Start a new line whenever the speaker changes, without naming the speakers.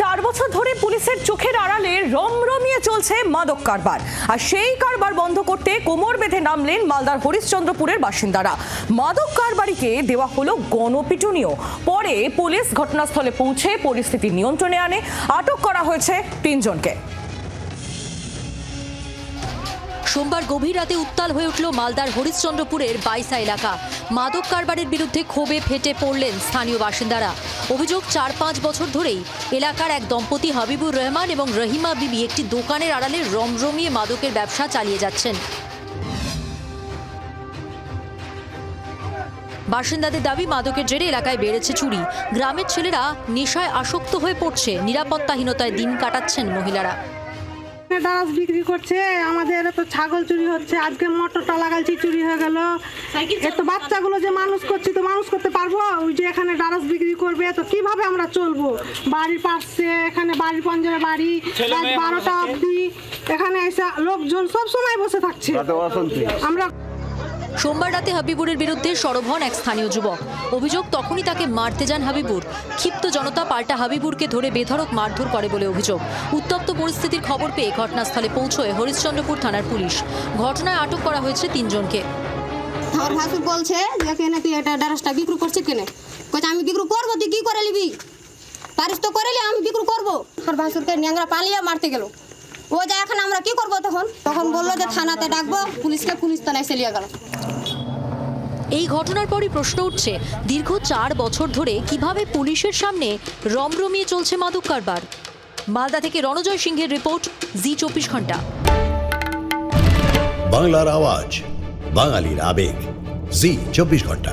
চার বছর ধরে পুলিশের চোখের আড়ালে রমরমিয়ে চলছে মাদক কারবার। আর সেই কারবার বন্ধ করতে কোমর বেঁধে নামলেন মালদার হরিশ্চন্দ্রপুরের বাসিন্দারা। মাদক কারবারিকে দেওয়া হলো গণপিটুনিও। পরে পুলিশ ঘটনাস্থলে পৌঁছে পরিস্থিতি নিয়ন্ত্রণে আনে। আটক করা হয়েছে তিনজনকে।
সোমবার গভীর রাতে উত্তাল হয়ে উঠল মালদার হরিশ্চন্দ্রপুরের বাইসা এলাকা। মাদক কারবারের বিরুদ্ধে ক্ষোভে ফেটে পড়লেন স্থানীয় বাসিন্দারা। অভিযোগ চার পাঁচ বছর ধরেই এলাকার এক দম্পতি হাবিবুর রহমান এবং রহিমা বিবি একটি দোকানের আড়ালে রমরমিয়ে মাদকের ব্যবসা চালিয়ে যাচ্ছেন। বাসিন্দাদের দাবি, মাদকের জেরে এলাকায় বেড়েছে চুরি। গ্রামের ছেলেরা নেশায় আসক্ত হয়ে পড়ছে। নিরাপত্তাহীনতায় দিন কাটাচ্ছেন মহিলারা।
ডারাস বিক্রি করছে আমাদের তো ছাগল চুরি হচ্ছে আজকে মোটরটা লাগাইছি চুরি হয়ে গেল। এত বাচ্চাগুলো যে মানুষ করছি তো মানুষ করতে পারব? ওই যে এখানে ডালাস বিক্রি করবে তো কীভাবে আমরা চলবো? বাড়ির পাশে এখানে বাড়ির পঞ্জরে বাড়ি বারোটা অবধি এখানে এসে লোকজন সব সময় বসে থাকছে। আমরা
সোমবার রাতে হাবিবুরের বিরুদ্ধে সরব হন এক স্থানীয় যুবক। অভিযোগ, তখনই তাকে মারতে যান হাবিবুর। ক্ষিপ্ত জনতা পাল্টা হাবিবুরকে ধরে বেধড়ক মারধর করে বলে অভিযোগ। উত্তপ্ত পরিস্থিতির খবর পেয়ে ঘটনাস্থলে পৌঁছয় হরিশ্চন্দ্রপুর থানার পুলিশ। ঘটনায় আটক করা হয়েছে তিনজনকে।
আমার ভাসুর বলছে যে কেনে তুই এটা ডারাসটা বিক্রি করছিস কেনে? আমি বিক্রি করব, তুই কি করে নিবি? পারিস তো করে আমি বিক্রি করব। আমার ভাসুরকে ন্যাংরা পালিয়ে মারতে গেল। ও যা এখন আমরা কি করব তখন? তখন বলল যে থানাতে ডাকবো পুলিশকে পুলিশ থানায় চলিয়ে গেল।
এই ঘটনার পরই প্রশ্ন উঠছে দীর্ঘ চার বছর ধরে কীভাবে পুলিশের সামনে রমরমিয়ে চলছে মাদক কারবার? মালদা থেকে রণজয় সিংহের রিপোর্ট জি চব্বিশ ঘণ্টা।
বাংলার আওয়াজ বাঙালির আবেগ জি চব্বিশ ঘণ্টা।